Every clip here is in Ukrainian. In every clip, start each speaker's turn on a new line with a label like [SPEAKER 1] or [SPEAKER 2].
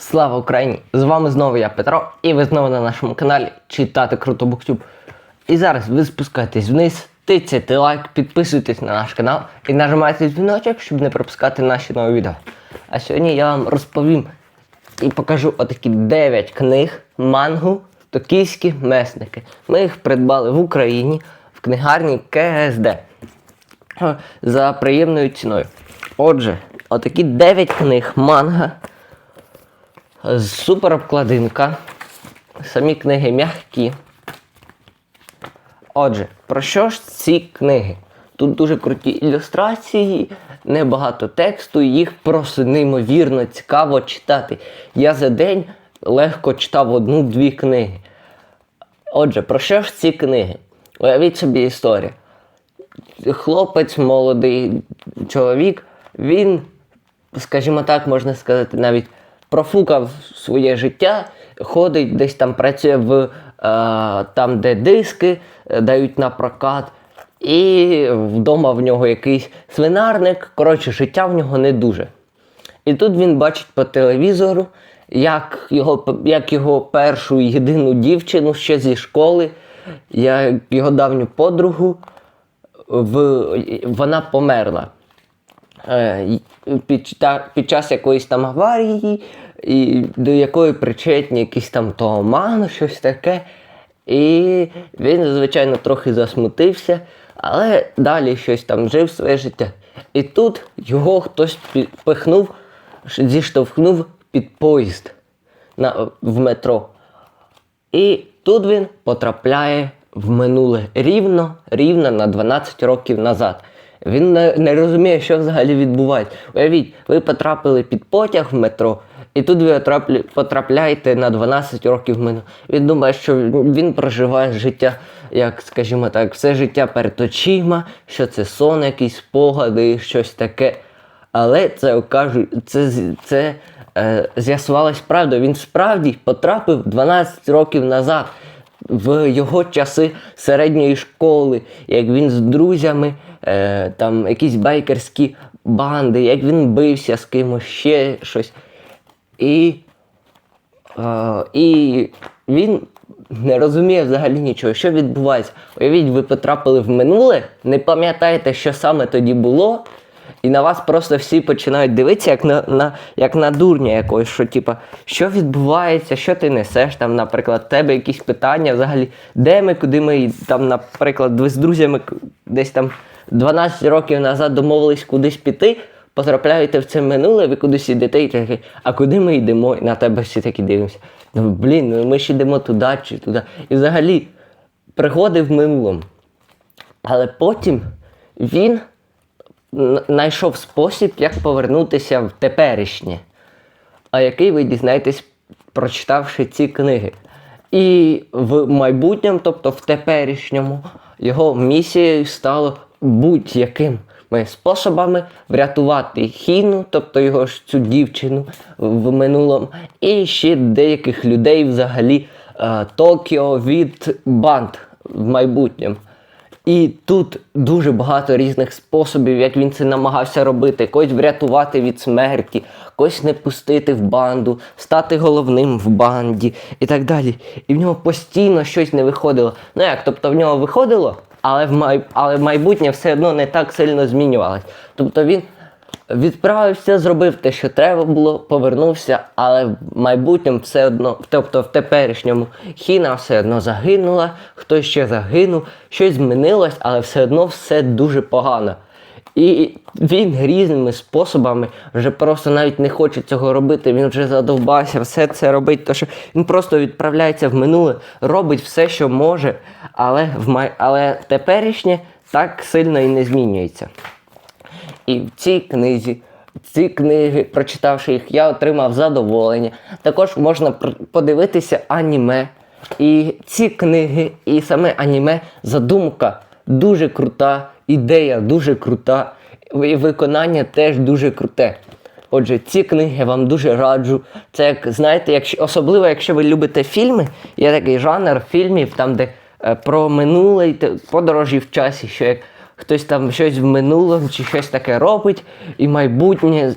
[SPEAKER 1] Слава Україні! З вами знову я Петро, і ви знову на нашому каналі Читати Круто Буктюб. І зараз ви спускаєтесь вниз, тицяйте лайк, підписуйтесь на наш канал і нажимайте дзвіночок, щоб не пропускати наші нові відео. А сьогодні я вам розповім і покажу отакі 9 книг мангу Токійські месники. Ми їх придбали в Україні в книгарні КСД за приємною ціною. Отже, отакі 9 книг манга супер обкладинка. Самі книги м'які. Отже, про що ж ці книги? Тут дуже круті ілюстрації, небагато тексту, їх просто неймовірно цікаво читати. Я за день легко читав одну-дві книги. Отже, про що ж ці книги? Уявіть собі історію. Хлопець, молодий чоловік, він, скажімо так, можна сказати, навіть профукав своє життя, ходить, десь там працює в е, там, де диски е, дають на прокат. І вдома в нього якийсь свинарник. Коротше, життя в нього не дуже. І тут він бачить по телевізору, як його, як його першу єдину дівчину ще зі школи, як його давню подругу, в, вона померла. Е, під, та- під час якоїсь там аварії, і до якої причетні якийсь там томан, щось таке. І він, звичайно, трохи засмутився, але далі щось там жив своє життя. І тут його хтось пихнув, зіштовхнув під поїзд на, в метро. І тут він потрапляє в минуле рівно, рівно на 12 років назад. Він не, не розуміє, що взагалі відбувається. Уявіть, ви потрапили під потяг в метро, і тут ви потрапляєте на 12 років в минуле. Він думає, що він проживає життя, як скажімо так, все життя перед очима, що це сон, якісь спогади, щось таке. Але це окажу, це, це е, з'ясувалось правда. Він справді потрапив 12 років назад в його часи середньої школи, як він з друзями, е, там якісь байкерські банди, як він бився з кимось ще щось. І, е, і він не розуміє взагалі нічого, що відбувається. Уявіть, ви потрапили в минуле, не пам'ятаєте, що саме тоді було, і на вас просто всі починають дивитися, як на, на, як на дурня якогось, що типа, що відбувається, що ти несеш, там, наприклад, тебе якісь питання взагалі, де ми, куди ми, там, наприклад, ви з друзями десь там 12 років назад домовились кудись піти, потрапляєте в це минуле, ви кудись ідете і такі, а куди ми йдемо? І на тебе всі такі дивимося. Ну, блін, ну ми ж йдемо туди чи туди. І взагалі пригоди в минулому. Але потім він знайшов спосіб, як повернутися в теперішнє. А який ви дізнаєтесь, прочитавши ці книги. І в майбутньому, тобто в теперішньому, його місією стало будь-якими способами врятувати Хіну, тобто його ж цю дівчину в минулому, і ще деяких людей взагалі е, Токіо від банд в майбутньому. І тут дуже багато різних способів, як він це намагався робити. Когось врятувати від смерті, когось не пустити в банду, стати головним в банді і так далі. І в нього постійно щось не виходило. Ну як, тобто в нього виходило, але в, май... але в майбутнє все одно не так сильно змінювалось. Тобто він відправився, зробив те, що треба було, повернувся, але в майбутньому все одно, тобто в теперішньому Хіна все одно загинула, хтось ще загинув, щось змінилось, але все одно все дуже погано. І він різними способами вже просто навіть не хоче цього робити. Він вже задовбався все це робити. То що він просто відправляється в минуле, робить все, що може, але в май... але теперішнє так сильно і не змінюється. І в цій книзі, ці книги, прочитавши їх, я отримав задоволення. Також можна подивитися аніме. І ці книги, і саме аніме, задумка дуже крута, ідея дуже крута, і виконання теж дуже круте. Отже, ці книги я вам дуже раджу. Це як знаєте, якщо особливо якщо ви любите фільми, є такий жанр фільмів, там де е, про минуле подорожі в часі, що як хтось там щось в минулому чи щось таке робить, і майбутнє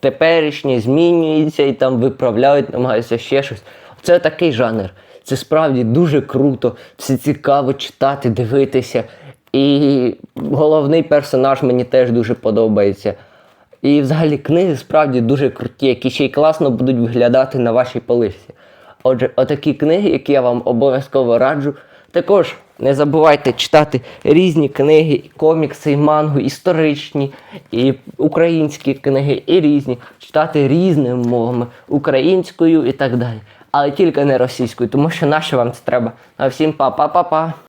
[SPEAKER 1] теперішнє змінюється і там виправляють, намагаються ще щось. Це такий жанр. Це справді дуже круто, це цікаво читати, дивитися. І головний персонаж мені теж дуже подобається. І взагалі книги справді дуже круті, які ще й класно будуть виглядати на вашій поличці. Отже, отакі книги, які я вам обов'язково раджу. Також не забувайте читати різні книги, комікси, мангу, історичні, і українські книги, і різні. Читати різними мовами, українською і так далі. Але тільки не російською, тому що наше вам це треба? А всім па-па-па-па.